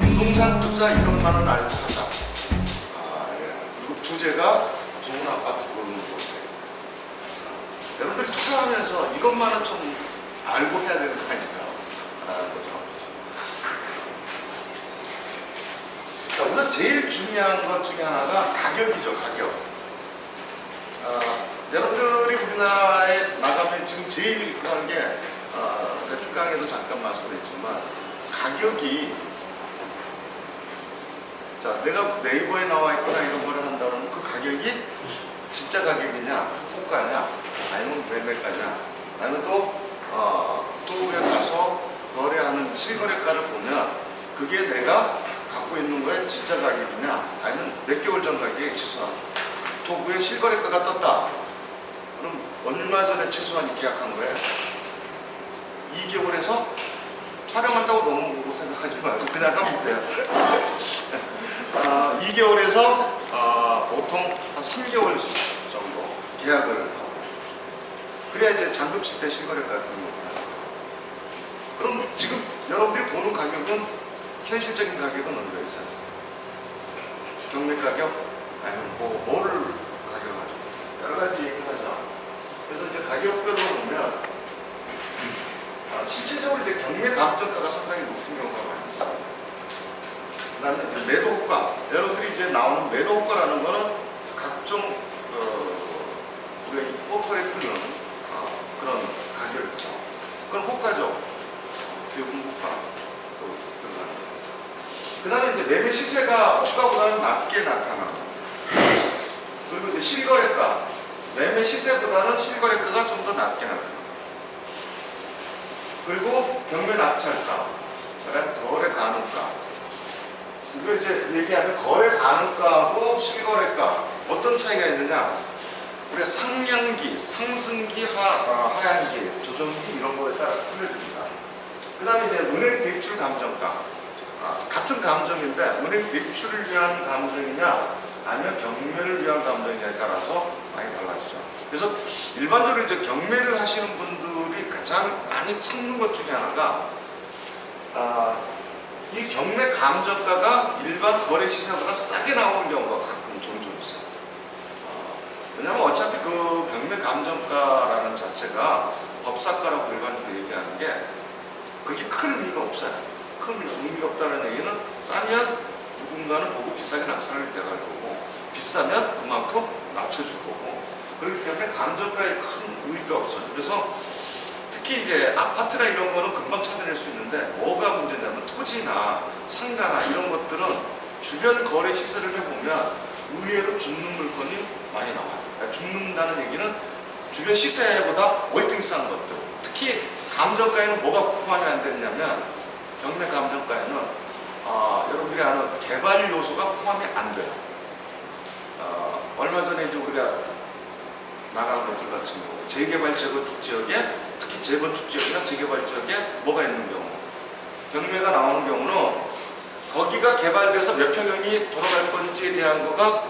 부동산 투자 이것만은 알고 하자. 아, 예. 부재가 좋은 아파트 고르는 건데. 아, 여러분들이 투자하면서 이것만은 좀 알고 해야 되는 거 아닐까? 라는 거죠. 자, 우선 제일 중요한 것 중에 하나가 가격이죠, 가격. 아, 여러분들이 우리나라에 나가면 지금 제일 그런 게, 어, 그 특강에도 잠깐 말씀했지만, 가격이, 자, 내가 네이버에 나와 있거나 이런 거를 한다면 그 가격이 진짜 가격이냐, 호가냐, 아니면 매매가냐, 아니면 또, 어, 국토부에 가서 거래하는 실거래가를 보면 그게 내가 갖고 있는 거에 진짜 가격이냐, 아니면 몇 개월 전 가격에 최소한 토부에 실거래가가 떴다. 그럼 얼마 전에 최소한 계약한 거예요? 2개월에서 촬영한다고 너무 보고 생각하지 말고 그냥 하면 돼요. 아, 2개월에서 아, 보통 한 3개월 정도 계약을 하고 그래야 이제 칠때 실거래가 같은 거구나. 그럼 지금 여러분들이 보는 가격은 현실적인 가격은 어디가 있어요? 경매 가격? 아니면 뭐, 뭐를 가격하죠? 여러 가지 얘기를 하죠. 그래서 이제 가격별로 보면, 아, 실질적으로 이제 경매 감정가가 상당히 높은 경우가 많이 있어요. 그 다음에 이제 매도 효과. 여러분들이 이제 나오는 매도 효과라는 거는 각종, 어, 우리가 이 포털에 뜨는 어, 그런 가격이죠. 그건 호가죠. 비용. 또 들어가는 거. 그 다음에 이제 매매 시세가 호가보다는 낮게 나타나는 그리고 이제 실거래가 매매 시세보다는 실거래가가 좀 더 낮게 나타나 그리고 경매 낙찰가 그다음 거래 가능가. 이거 이제 얘기하면 거래 가능가하고 실거래가 어떤 차이가 있느냐? 우리가 상향기, 상승기, 하, 어, 하향기, 조정기 이런 거에 따라서 틀려집니다. 그 다음에 이제 은행 대출 감정가. 아, 같은 감정인데 은행 대출을 위한 감정이냐 아니면 경매를 위한 감정이냐에 따라서 많이 달라지죠. 그래서 일반적으로 이제 경매를 하시는 분들이 가장 많이 찾는 것 중에 하나가 아, 이 경매 감정가가 일반 거래 시세보다 싸게 나오는 경우가 가끔 종종 있어요. 어, 왜냐하면 어차피 그 경매 감정가라는 자체가 법사가라고 일반적으로 얘기하는 게 그렇게 큰 의미가 없어요. 큰 의미가 없다는 얘기는 싸면 누군가는 보고 비싸게 낙찰을 내갈 거고 비싸면 그만큼 낮춰줄 거고 그렇기 때문에 감정가에 큰 의미가 없어요. 그래서 특히 이제 아파트나 이런 거는 금방 찾아낼 수 있는데 뭐가 문제냐면 토지나 상가나 이런 것들은 주변 거래 시세를 해보면 의외로 죽는 물건이 많이 나와요. 그러니까 죽는다는 얘기는 주변 시세보다 월등히 싼 것들. 특히 감정가에는 뭐가 포함이 안 됐냐면 경매 감정가에는 어, 여러분들이 아는 개발 요소가 포함이 안 돼요. 어, 얼마 전에 이제 우리가 나간 것들 같은 경우 재개발 재건축 지역에 특히 재건축 지역이나 재개발 지역에 뭐가 있는 경우 경매가 나오는 경우는 거기가 개발돼서 몇 평형이 돌아갈 건지에 대한 거가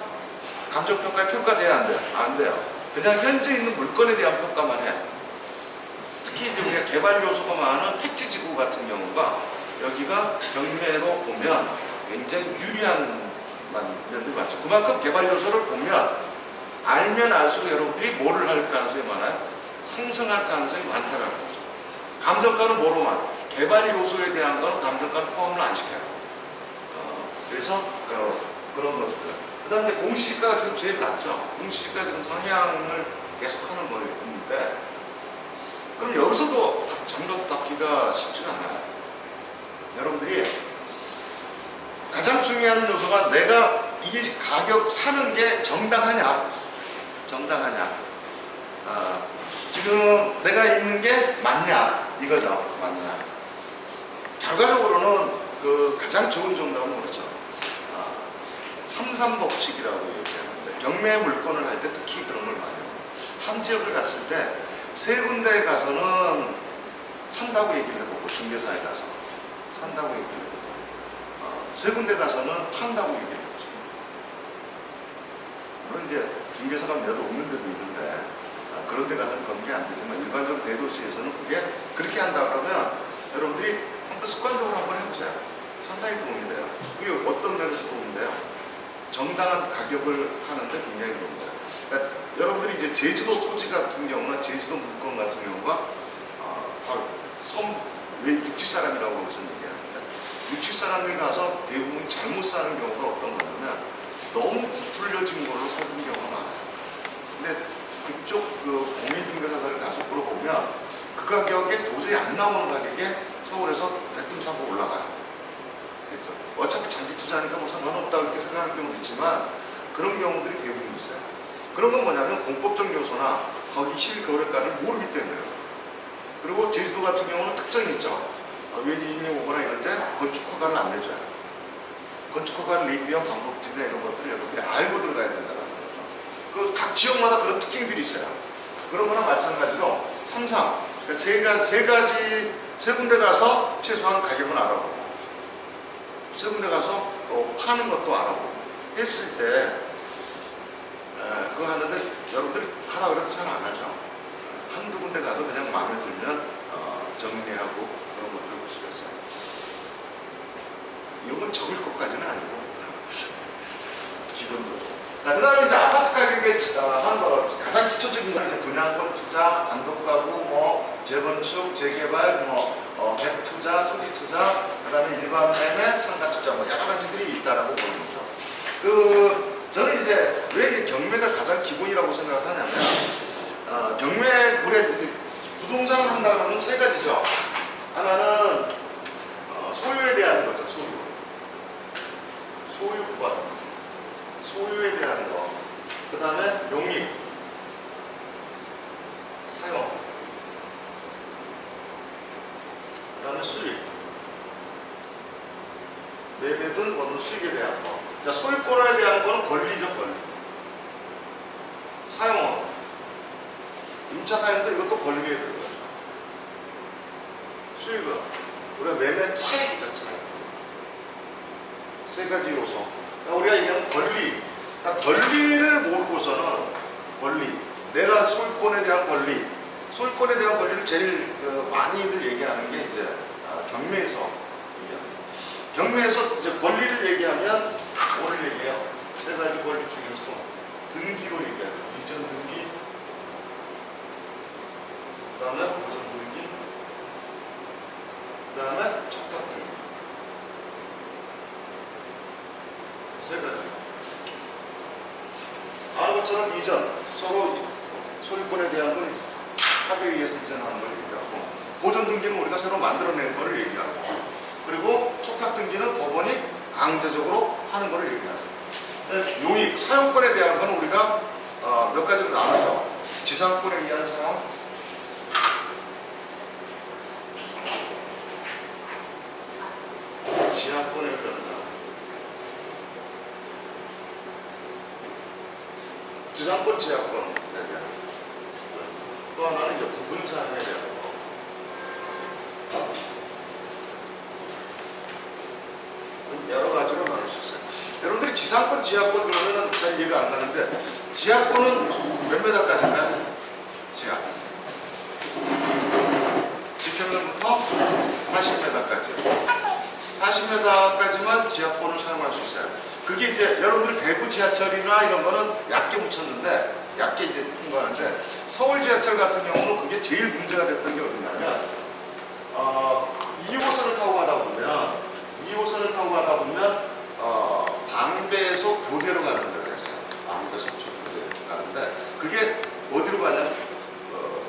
감정평가에 평가돼야 안 돼요. 안 돼요. 그냥 현재 있는 물건에 대한 평가만 해. 특히 이제 우리가 개발 요소가 많은 택지 지구 같은 경우가 여기가 경매로 보면 굉장히 유리한 면들이 많죠. 그만큼 개발 요소를 보면 알면 알수록 여러분들이 뭐를 할 가능성이 많아요? 상승할 가능성이 많다는 거죠. 감정가는 뭐로만? 개발 요소에 대한 건 감정가는 포함을 안 시켜요. 어, 그래서 그, 그런 것들. 그 다음에 공시지가가 지금 제일 낮죠. 공시지가 지금 상향을 계속하는 거인데 그럼 여기서도 장벽 닦기가 쉽지가 않아요. 여러분들이 가장 중요한 요소가 내가 이 가격 사는 게 정당하냐, 정당하냐. 아, 지금 내가 있는 게 맞냐, 이거죠. 맞냐. 결과적으로는 그 가장 좋은 정답은 그렇죠. 아, 삼삼법칙이라고 얘기하는데 경매 물건을 할 때 특히 그런 걸 많이. 한 지역을 갔을 때 세 군데에 가서는 산다고 얘기를 해보고 중개사에 가서 산다고 얘기를 해보고 어, 세 군데 가서는 판다고 얘기를 했죠. 물론 이제 중개사가 몇 없는 데도 있는데 아, 그런 데 가서는 그런 게 안 되지만 일반적으로 대도시에서는 그게 그렇게 한다 그러면 여러분들이 한 습관적으로 한번 해보세요. 상당히 도움이 돼요. 그게 어떤 면에서 도움이 돼요? 정당한 가격을 하는데 굉장히 도움이 돼요. 그러니까 여러분들이 이제 제주도 토지 같은 경우나 제주도 물건 같은 경우가 어, 섬, 왜 육지 사람이라고 얘기하는데 육지 사람이 가서 대부분 잘못 사는 경우가 어떤 거냐면 너무 부풀려진 걸로 사는 경우가 많아요. 근데 그쪽 그 공인중개사들을 가서 물어보면 그 가격에 도저히 안 나오는 가격에 서울에서 대뜸 사고 올라가요. 대뜸. 어차피 장기 투자니까 뭐 상관없다 그렇게 생각하는 경우도 있지만 그런 경우들이 대부분 있어요. 그런 건 뭐냐면 공법적 요소나 거기 실거래가를 모르기 때문에요. 그리고 제주도 같은 경우는 특징이 있죠. 어, 외지인이 오거나 이럴 때 건축 허가를 안 내줘요. 건축 허가를 위한 방법들이나 이런 것들을 여러분이 알고 들어가야 된다는 거죠. 그 각 지역마다 그런 특징들이 있어요. 그런 거나 마찬가지로 삼상 그러니까 세, 가, 세 가지 세 군데 가서 최소한 가격은 알아보고 세 군데 가서 또 파는 것도 알아보고 했을 때 에, 그거 하는데 여러분들이 하라 그래도 잘 안 하죠. 한두 군데 가서 그냥 마음에 들면 어, 정리하고 그런 것들 볼 수가 있어요. 이런 건 적을 것까지는 아니고 기본적으로. 자, 그 다음에 이제 아파트 가격에 어, 하는 거 가장 기초적인 건 이제 분양권 투자, 단독 가구, 뭐 재건축, 재개발, 뭐 어, 갭 투자, 토지 투자, 그 다음에 일반 매매, 상가 투자 뭐 여러 가지들이 있다라고 보는 거죠. 그 저는 이제 왜이 경매가 가장 기본이라고 생각을 하냐면 어, 경매 우리 부동산을 한다 그러면 세 가지죠. 하나는 어, 소유에 대한 거죠. 소유. 소유권. 소유에 대한 거. 그 다음에 용익. 사용. 그 다음에 수익. 매매든 뭐든 수익에 대한 거. 자, 소유권에 대한 거는 권리죠, 권리. 사용은. 임차 사용도 이것도 권리에 들어가죠. 수익은. 우리가 매매 차익이죠, 차익. 세 가지 요소. 그러니까 우리가 얘기하는 권리. 그러니까 권리를 모르고서는 권리. 내가 소유권에 대한 권리. 소유권에 대한 권리를 제일 그 많이들 얘기하는 게 이제 아, 경매에서. 경매에서 이제 권리를 얘기하면 뭐를 얘기해요? 세 가지 권리 중에서 등기로 얘기하죠. 이전 등기, 그 다음에 보전 등기, 그 다음에 촉탁 등기. 세 가지. 아는 것처럼 이전, 서로 소유권에 대한 걸 합의에 의해서 이전하는 걸 얘기하고, 보존 등기는 우리가 새로 만들어낸 거를 얘기하고, 그리고 촉탁 등기는 법원이 강제적으로 하는 거를 얘기하죠. 네, 용익, 사용권에 대한 건 우리가 어, 몇 가지로 나누죠. 지상권에 의한 사용, 지하권에 의한 사용. 지하권에 대한 또 하나는 이제 구분 사항에 대한 거. 여러 가지로 나눌 수 있어요. 여러분들이 지상권, 지하권 그러면은 잘 이해가 안 가는데 지하권은 몇 메다까지인가요? 지하. 지평면부터 40m까지. 40m까지만 지하권을 사용할 수 있어요. 그게 이제 여러분들 대구 지하철이나 이런 거는 얕게 묻혔는데 얕게 이제 통과하는데 서울 지하철 같은 경우는 그게 제일 문제가 됐던 게 어디냐면 어, 2호선을 타고 가다 보면 2호선을 타고 가다 보면 어, 방배에서 교대로 가는 데가 있어요. 방배 서초 교대 가는데 그게 어디로 가냐면 어,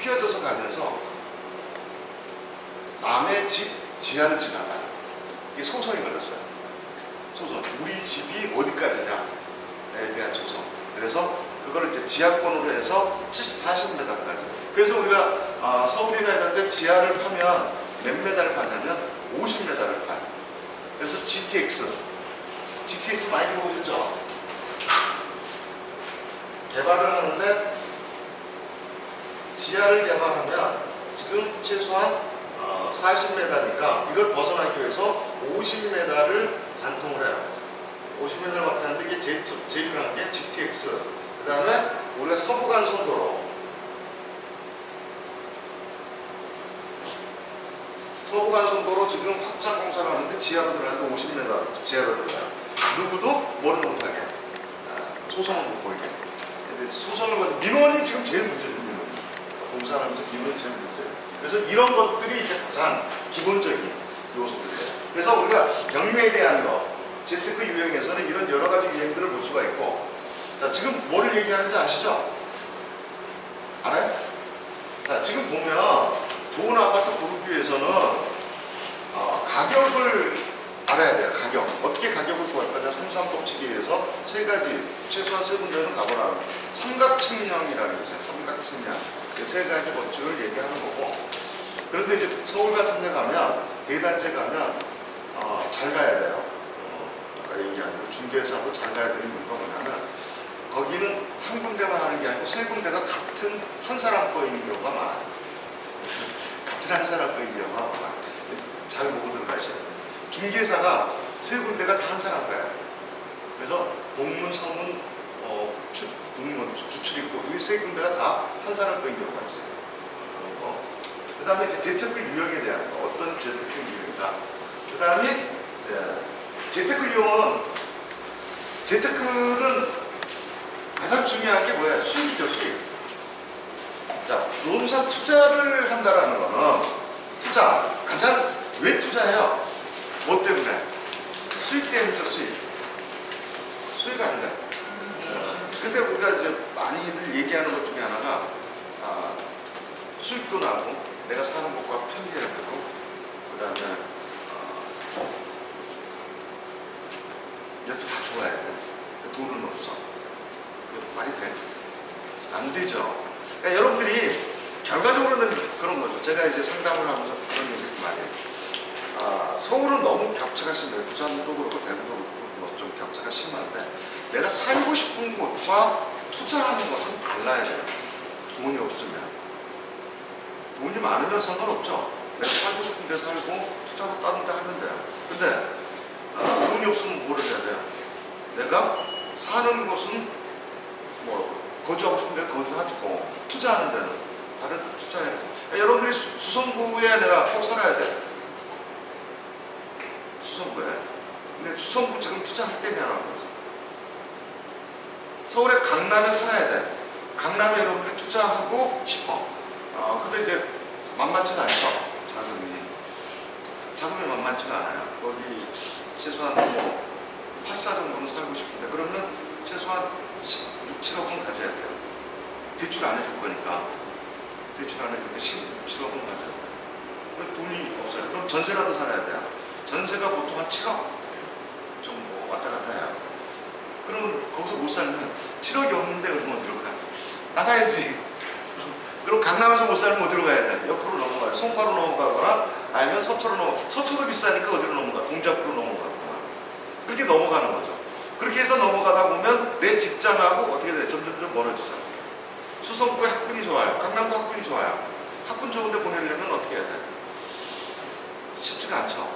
휘어져서 가면서 남의 집 지하를 지나가요. 이게 소송이 걸렸어요. 우리 집이 어디까지냐에 대한 소송. 그래서 그거를 이제 지하권으로 해서 70, 40m까지. 그래서 우리가 어, 서울이나 이런 데 지하를 파면 몇 메다를 파냐면 50m를 파요. 그래서 GTX. GTX 많이 들어보셨죠? 개발을 하는데 지하를 개발하면 지금 최소한 어, 40m니까 이걸 벗어나기 위해서 50m를 관통을 해요. 50m를 맡았는데 이게 제일, 제일 편한 게 GTX. 그 다음에 우리가 서부간 선도로 서부간 선도로 지금 확장 공사를 하는데 지하로 들어가는데 50m 지하로 들어가요. 누구도 뭐를 못하게 아, 소송을 못 걸게. 근데 소송을 건 민원이 지금 제일 문제죠. 민원. 공사를 하면서 민원이 제일 문제예요. 그래서 이런 것들이 이제 가장 기본적인 요소들이에요. 그래서 우리가 경매에 대한 거, 재테크 유형에서는 이런 여러 가지 유형들을 볼 수가 있고, 자, 지금 뭐를 얘기하는지 아시죠? 알아요? 자, 지금 보면 좋은 아파트 위해서는 어, 가격을 알아야 돼요. 가격. 어떻게 가격을 구할 거냐. 삼삼법칙에 서세 가지, 최소한 세 군데는 가보라. 삼각측량이라는 게 있어요. 삼각측량. 그세 가지 법칙을 얘기하는 거고. 그런데 이제 서울 같은 데 가면, 대단지 가면, 어, 잘 가야 돼요. 어, 아까 얘기한 가야 되는 이유가 뭐냐면, 거기는 한 군데만 하는 게 아니고 세 군데가 같은 한 사람 거인 경우가 많아요. 같은 한 사람 거인 경우가 많아요. 잘 보고 들어가셔야 돼요. 중개사가 세 군데가 다 한 사람 거예요. 그래서 동문, 서문, 어, 추, 북문, 주출입구 이세 군데가 다 한 사람 거인 경우가 있어요. 그 다음에 이제 재테크 유형에 대한 거, 어떤 재테크 유형이다. 그 다음에 이제 재테크 유형은 재테크는 가장 중요한 게 뭐야? 수익이죠, 수익. 자, 노동사 투자를 한다라는 거는 투자, 가장 왜 투자해요? 뭐 때문에? 수익 때문이죠, 수익. 수익 아닌가? 근데 우리가 이제 많이들 얘기하는 것 중에 하나가 아, 수익도 나고 내가 사는 것과 편리해야 되고 그 다음에 어, 옆에 다 좋아야 돼. 돈은 없어. 말이 돼? 안 되죠. 그러니까 여러분들이 결과적으로는 그런 거죠. 제가 이제 상담을 하면서 그런 얘기를 많이 해요. 아, 서울은 너무 격차가 심해요. 부산도 그렇고 대구도 그렇고 뭐 좀 격차가 심한데 내가 살고 싶은 곳과 투자하는 것은 달라야 돼요. 돈이 없으면. 돈이 많으면 상관없죠. 내가 살고 싶은 데 살고 투자로 다른 데 하면 돼요. 근데 아, 돈이 없으면 뭐를 해야 돼요? 내가 사는 곳은 뭐 거주하고 싶은 데 거주하고 투자하는 데는 다른 데 투자해야 돼. 그러니까 여러분들이 수, 수성구에 내가 꼭 살아야 돼. 수성구에. 근데 수성구 지금 투자할 때냐라는 거죠. 서울의 강남에 살아야 돼. 강남에 여러분들이 투자하고 싶어. 어, 근데 이제 만만치가 않죠. 자금이. 자금이 만만치가 않아요. 거기 최소한 뭐 8사 정도는 살고 싶은데 그러면 최소한 6, 7억은 가져야 돼요. 대출 안 해줄 거니까. 대출 안 해주니까 16, 7억은 가져야 돼요. 그럼 돈이 없어요. 그럼 전세라도 살아야 돼요. 전세가 보통 한 7억 정도 왔다 갔다 해요. 그러면 거기서 못 살면 7억이 없는데 그러면 어디로 가요? 나가야지. 그럼 강남에서 못 살면 어디로 가야 돼? 옆으로 넘어가요. 송파로 넘어가거나 아니면 서초로 넘어 서초도 비싸니까 어디로 넘어가? 동작구로 넘어가거나. 그렇게 넘어가는 거죠. 그렇게 해서 넘어가다 보면 내 직장하고 어떻게 돼? 점점 점 멀어지죠. 수성구에 학군이 좋아요. 강남도 학군이 좋아요. 학군 좋은데 보내려면 어떻게 해야 돼? 쉽지가 않죠.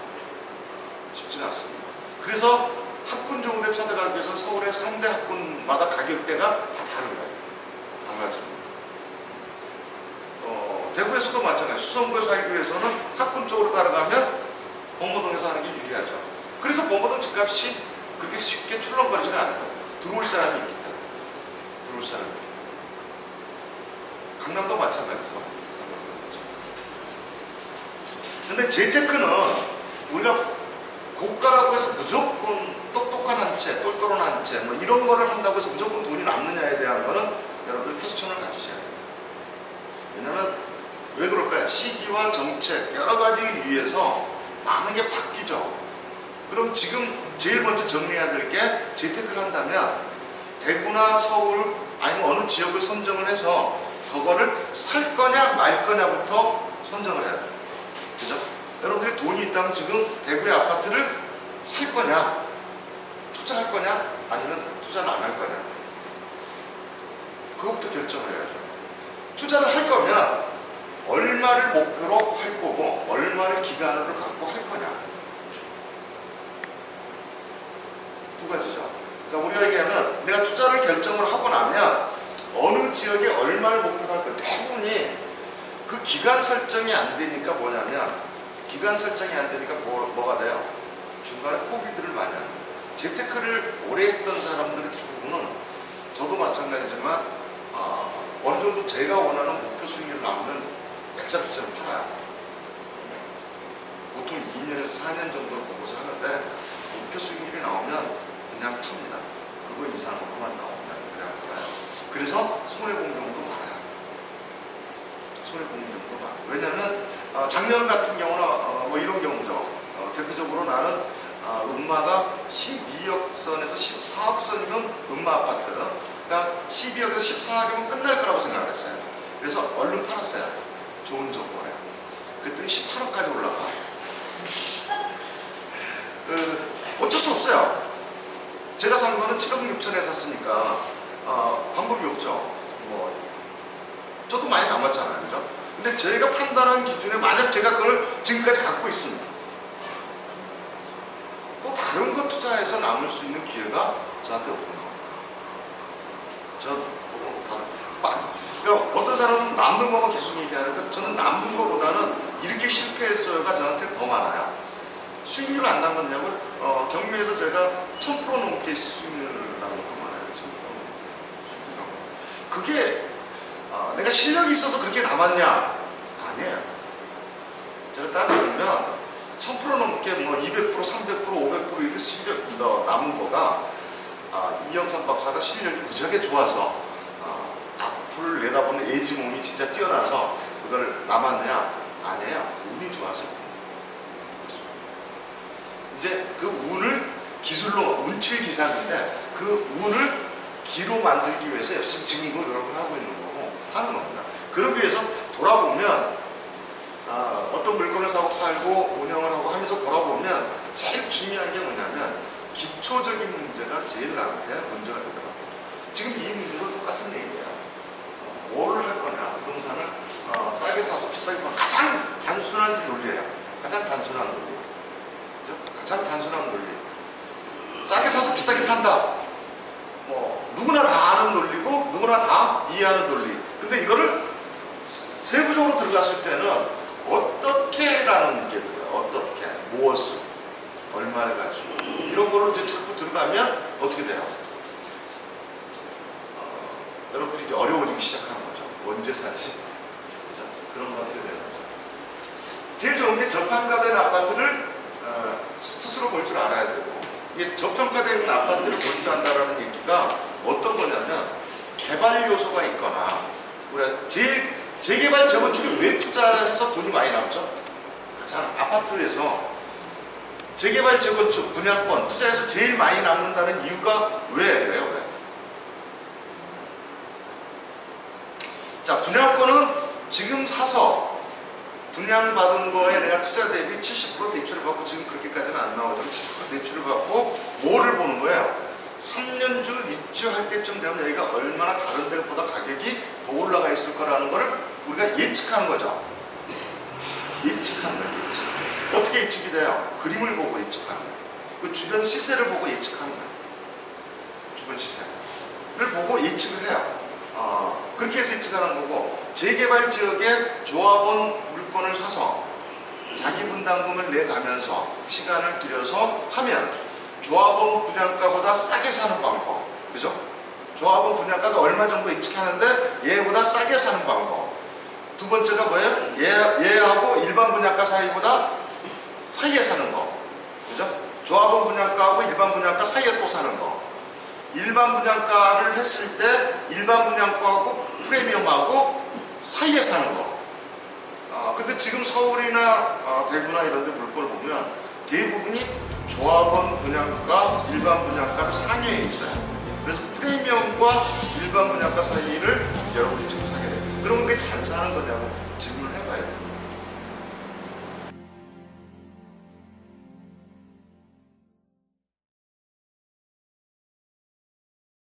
쉽지가 않습니다. 그래서 학군 좋은데 찾아가기 위해서 서울의 3대 학군마다 가격대가 다 다른 거예요. 달라집니다. 어, 대구에서도 마찬가지예요. 수성구에 살기 위해서는 학군 쪽으로 따라가면 범어동에서 하는 게 유리하죠. 그래서 범어동 집값이 그렇게 쉽게 출렁거리지가 않아요. 들어올 사람이 있기 때문에. 들어올 사람이 있기 때문에. 강남도 마찬가지죠. 근데 재테크는 우리가 고가라고 해서 무조건 똑똑한 한 채, 똘똘한 한 채, 뭐 이런 거를 한다고 해서 무조건 돈이 남느냐에 대한 거는 여러분들 퀘스천을 가지셔야 돼요. 왜냐면 왜 그럴까요? 시기와 정책, 여러 가지 위해서 많은 게 바뀌죠. 그럼 지금 제일 먼저 정리해야 될 게 재테크를 한다면 대구나 서울 아니면 어느 지역을 선정을 해서 그거를 살 거냐 말 거냐부터 선정을 해야 돼요. 그죠? 여러분들이 돈이 있다면 지금 대구의 아파트를 살 거냐 투자할 거냐 아니면 투자는 안할 거냐 그것부터 결정을 해야죠. 투자를 할 거면 얼마를 목표로 할 거고 얼마를 기간으로 갖고 할 거냐 두 가지죠. 그러니까 우리가 얘기하면 내가 투자를 결정을 하고 나면 어느 지역에 얼마를 목표로 할 거야. 대부분이 그 기간 설정이 안 되니까 뭐냐면 기간 설정이 안 되니까 뭐, 뭐가 돼요? 중간에 포기들을 많이 하는 거예요. 재테크를 오래 했던 사람들은 대부분은 저도 마찬가지지만 아, 어느 정도 제가 원하는 목표 수익률 나오면 액자 투자를 팔아요. 보통 2년에서 4년 정도를 보고서 하는데 목표 수익률이 나오면 그냥 팝니다. 그거 이상으로만 나오면 그냥 팔아요. 그래서 손해본 경우도 많아요. 손해본 경우도 많아요. 왜냐하면 어, 작년 같은 경우는 어, 뭐 이런 경우죠. 어, 대표적으로 나는 아, 음마가 12억 선에서 14억 선이면 음마 아파트. 그러니까 12억에서 14억이면 끝날 거라고 생각을 했어요. 그래서 얼른 팔았어요. 좋은 조건에. 그랬더니 18억까지 올라가. 그, 어쩔 수 없어요. 제가 산 거는 7억 6천에 샀으니까 어, 방법이 없죠. 뭐 저도 많이 남았잖아요, 그죠? 근데 저희가 판단한 기준에 만약 제가 그걸 지금까지 갖고 있습니다. 또 다른 거 투자해서 남을 수 있는 기회가 저한테 없구나. 저 어, 다, 빠- 그러니까 어떤 사람은 남는 것만 계속 얘기하는데 저는 남는 것보다는 이렇게 실패했어요가 저한테 더 많아요. 수익률 안 남았냐고 어, 경매에서 제가 1000% 넘게 수익률 남은 것도 많아요. 1000% 넘게 거. 그게 어, 내가 실력이 있어서 그렇게 남았냐? 아니에요. 제가 따져보면 1000% 넘게 뭐 200%, 300%, 500% 이렇게 실력 더 남은 거가 아, 이영삼 박사가 실력이 무지하게 좋아서 아, 앞을 내다보는 예지몽이 진짜 뛰어나서 그걸 남았느냐? 아니에요. 운이 좋아서. 이제 그 운을 기술로 운칠 기사인데 그 운을 기로 만들기 위해서 열심히 지금 노력을 하고 있는 거고 하는 겁니다. 그러기 위해서 돌아보면 아, 어떤 물건을 사고 팔고 운영을 하고 하면서 돌아보면 제일 중요한 게 뭐냐면 기초적인 문제가 제일 나한테 문제가 되더라고요. 지금 이 문제도 똑같은 얘기예요. 어, 뭐를 할 거냐, 부동산을 어, 싸게 사서 비싸게 팔 가장 단순한 논리예요. 가장 단순한 논리. 가장 단순한 논리. 싸게 사서 비싸게 판다. 뭐 누구나 다 아는 논리고 누구나 다 이해하는 논리. 근데 이거를 세부적으로 들어갔을 때는 어떻게라는 게 들어요. 어떻게, 무엇을, 얼마를 가지고 이런 거를 이제 자꾸 들어가면 어떻게 돼요? 어, 여러분들이 이제 어려워지기 시작하는 거죠. 언제 사지? 그죠? 그런 것들이 되는 거죠. 제일 좋은 게 저평가된 아파트를 어, 스스로 볼 줄 알아야 되고 이게 저평가된 아파트를 볼 줄 안다라는 얘기가 어떤 거냐면 개발 요소가 있거나 우리가 제일 재개발 재건축에 왜 투자해서 돈이 많이 남죠? 가장 아파트에서 재개발 재건축 분양권 투자해서 제일 많이 남는다는 이유가 왜 그래요? 왜? 자 분양권은 지금 사서 분양 받은 거에 내가 투자 대비 70% 대출을 받고 지금 그렇게까지는 안 나오죠. 70% 대출을 받고 뭐를 보는 거예요? 3년 주 입주할 때쯤 되면 여기가 얼마나 다른 데보다 가격이 더 올라가 있을 거라는 거를 우리가 예측하는 거죠. 예측하는 거예요, 예측. 어떻게 예측이 돼요? 그림을 보고 예측하는 거예요. 그 주변 시세를 보고 예측하는 거예요. 주변 시세를 보고 예측을 해요. 어, 그렇게 해서 예측하는 거고 재개발 지역에 조합원 물건을 사서 자기 분담금을 내가면서 시간을 들여서 하면 조합원 분양가보다 싸게 사는 방법 그죠? 조합원 분양가가 얼마 정도 예측하는데 얘보다 싸게 사는 방법 두 번째가 뭐예요? 얘, 얘하고 일반 분양가 사이보다 사이에 사는 거 그죠? 조합원 분양가하고 일반 분양가 사이에 또 사는 거 일반 분양가를 했을 때 일반 분양가하고 프리미엄하고 사이에 사는 거. 아, 근데 지금 서울이나 아, 대구나 이런 데 물건을 보면 대부분이 조합원 분양가, 일반 분양가를 상위에 있어요. 그래서 프리미엄과 일반 분양가 사이를 여러분이 지금 사게 돼요. 그럼 그게 잘 사는 거냐고 질문을 해봐야 돼요.